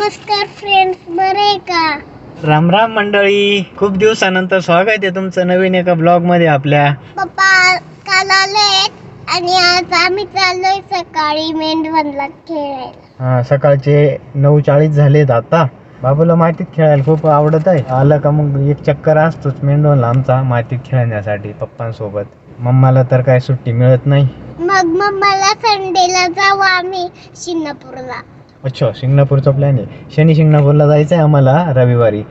नमस्कार फ्रेंड्स बरे का? राम राम मंडळी. खूप दिवसानंतर स्वागत आहे तुमचं नवीन एका ब्लॉगमध्ये आपल्या. पप्पा काल आले आणि आज आम्ही चाललोय सकाळी मेंढवणला खेळायला. हा सकाळचे नऊ चाळीस झालेत आता. बाबूला मातीत खेळायला खूप आवडत आहे. आलं का मग एक चक्कर असतोच मेंढवणला आमचा मातीत खेळण्यासाठी पप्पांसोबत. मम्माला तर काय सुट्टी मिळत नाही. मग मग मला संडेला जाऊ आम्ही शिंगणापूरला अच्छा शिंगणापूरचा प्लॅन आहे. शनी शिंगणापूरला जायचं आहे आम्हाला रविवारी.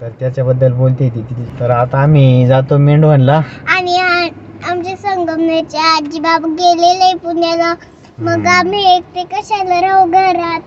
तर त्याच्याबद्दल बोलते ती तिथे तर आता आम्ही जातो मेंढवणला. आणि आ- आमचे संगमनेरचे आजी बाबा गेलेले पुण्याला. मग. आम्ही एकटे कशाला राहू घरात?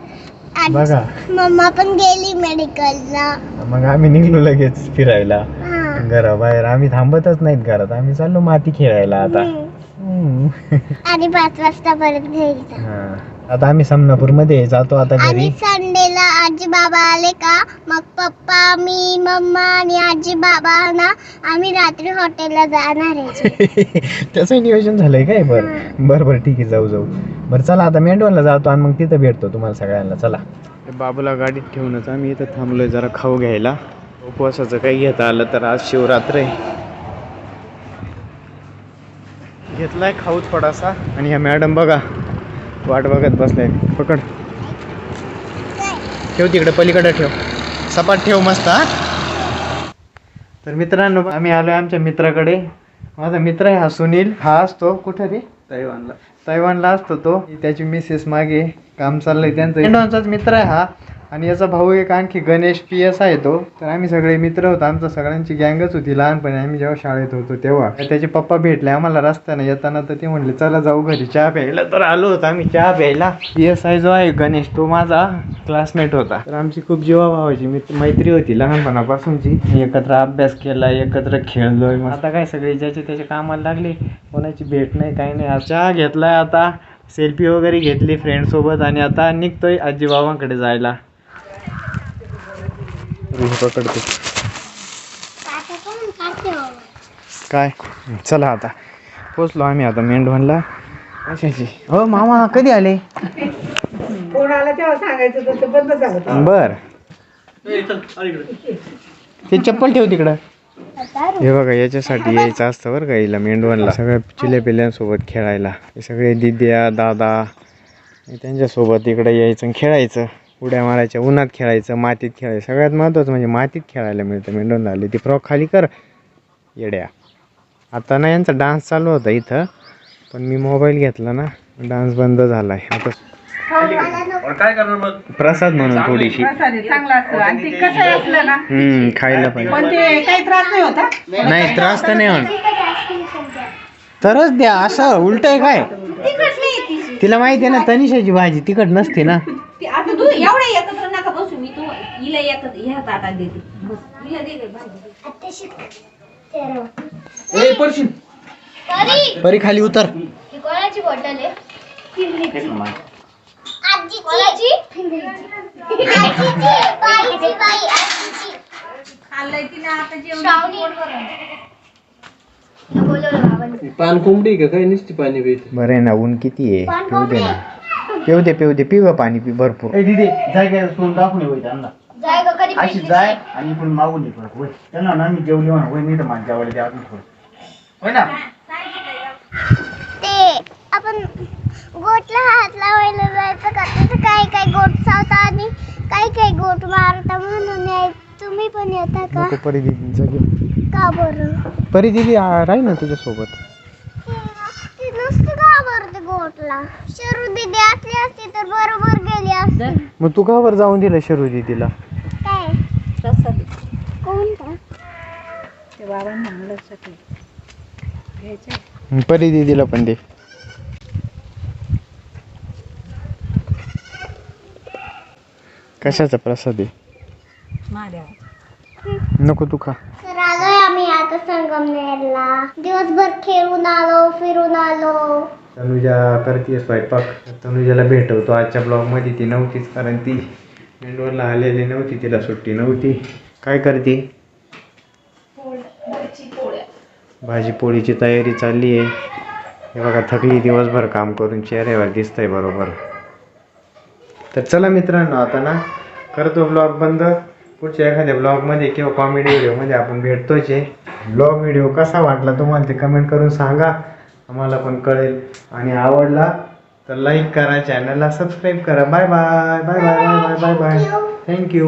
बघा. मम्मा पण गेली मेडिकलला. मग आम्ही निघलो लगेच फिरायला. हा. घराबाहेर. आम्ही थांबतच नाहीत घरात. आम्ही चाललो माती खेळायला आता. हम्म. हम्म. आणि पाच वाजता परत घरी जा. हा. आता आम्ही समनापूरमध्ये जातो आता आणि घरी संडेला आजी बाबा आले का? मग पप्पा मी मम्मा आणि आजी बाबा ना आम्ही रात्री हॉटेलला जाणार आहे. त्याचं नियोजन झालंय काय? बर. बर बर ठीक आहे. जाऊ जाऊ. बरं चला आता मेंढवणला जातो आणि मग तिथं भेटतो तुम्हाला सगळ्यांना. चला. बाबूला गाडीत ठेवूनच आम्ही इथं थांबलोय जरा खाऊ घ्यायला. उपवासाचं काही घेता आलं तर आज शिवरात्र. आहे घेतलाय खाऊ थोडासा आणि ह्या मॅडम बघा वाट बघत बसलाय पकड. ठेव तिकडे पलीकडे ठेव. सपाट ठेव मस्त हा. तर मित्रांनो आम्ही आलोय आमच्या मित्राकडे. माझा मित्र आहे हा सुनील. हा असतो कुठं रे? तैवानला. तैवानला असतो तो. त्याची मिसेस मागे काम चाललंय त्यांचं. मित्र आहे हा. आणि याचा भाऊ एक आणखी गणेश पी एस आहे तो. तर आम्ही सगळे मित्र होतो. आमचा सगळ्यांची गँगच होती लहानपणी. आम्ही जेव्हा शाळेत होतो तेव्हा. त्याचे पप्पा भेटले. आम्हाला रस्त्याने येताना तर ते म्हणले चला जाऊ घरी. चहा प्यायला तर आलो होतो आम्ही. चहा प्यायला. पी एस आय जो आहे गणेश तो माझा क्लासमेट होता. तर आमची खूप जीवा भावाची मित्र मैत्री होती लहानपणापासूनची. एकत्र अभ्यास केला एकत्र खेळलोय मग आता काय सगळे ज्याचे त्याचे कामाला लागले. कोणाची भेट नाही काही नाही. चहा घेतलाय आता. सेल्फी वगैरे घेतली फ्रेंडसोबत आणि आता निघतोय आजी बाबांकडे जायला. पकडते. पण खाते हो. काय? चला आता. पोचलो आम्ही आता मेंढवणला कशाची हो मामा कधी आले? कोण आला तेव्हा सांगायचं तर ते बंद झालं बर. ते चप्पल ठेव तिकडं. आता हे बघा याच्यासाठी यायचं असतं बरं का हिला मेंढवणला सगळ्या चिल्या पिल्यांसोबत खेळायला. हे सगळे दिद्या दादा हे त्यांच्यासोबत इकडे यायचं आणि खेळायचं. उड्या मारायच्या उन्हात खेळायचं मातीत खेळायचं. सगळ्यात महत्त्वाचं म्हणजे मातीत खेळायला मिळतं. मेंढवणला आले ती फ्रॉक खाली कर. येड्या. आता ना यांचा डान्स चालू होता इथं. पण मी मोबाईल घेतला ना. डान्स बंद झालाय. आता प्रसाद म्हणून थोडीशी. प्रसाद आहे, चांगला असतं. आणि ते कसं असलं ना हम्म खायला पाहिजे पण ते काही त्रास नाही होता नाही त्रास तर नाही होणार. तरच द्या. असं उलट आहे काय? तिला माहिती आहे ना तनिषाची भाजी तिखट नसते ना. हिला ह्या ताटात देते हिला तेरा. परी, परी खाली उतर. ही कोणाची बॉटल आहे? आजीची. आजीची बाईची बाई आजीची. खाल्लंय तिने आता जेवण श्रावणी. बोलवलं बाबांनी. पान कोंबडी का? काय नुसती पाणी पिते? बरं आहे ना ऊन किती आहे? पिऊ दे ना. पिऊ दे पिऊ दे. पिऊ पाणी पी भरपूर. दिदी जाय काय सोडून दाखवून ये त्यांना जाय ग कधी अशी जाय आणि पण मागून ये परत. होय त्यांना ना मी जेवली म्हणा होय मी तर माझ्या जेवायला द्या अजून थोडं. होय ना? ते आपण गोटला हात लावायला जायचं का? त्याचं काय काय गोट चावता आणि काय काय गोट मारता म्हणून याय- तुम्ही पण येता का? नको परी दिदींचा घेऊन. का बरं? परी दिदी आ, राही ना तुझ्यासोबत. ती नुसतं का बरं ते गोटला शरू दिदी असली असती तर बरोबर गेली असती. मग तू का बरं जाऊन दिलं शरू दिदीला? प्रसाद कोणता? ते बाबांना मुलासाठी घ्यायचं परी दिदीला पण दे. कशाचा प्रसाद आहे? नको तू खा. तर आलोय आम्ही आता संगमनेरला. दिवसभर खेळून आलो फिरून आलो. तनुजा करते स्वयंपाक. तनुजाला भेटवतो. आजच्या ब्लॉगमध्ये ती नव्हतीच कारण ती मेंढवरला आलेली नव्हती तिला सुट्टी नव्हती. काय करते? भाजी पोळीची तयारी चालली आहे. हे बघा थकली दिवसभर काम करून चेहऱ्यावर दिसतंय बरोबर. तर चला मित्रांनो आता ना करतो ब्लॉग बंद. पुढच्या एखाद्या ब्लॉगमध्ये किंवा कॉमेडी व्हिडिओमध्ये आपण भेटतोच आहे. ब्लॉग व्हिडिओ कसा वाटला तुम्हाला ते कमेंट करून सांगा. आम्हाला पण कळेल. आणि आवडला तर लाईक करा चॅनलला सबस्क्राईब करा. Bye bye bye bye bye bye bye thank you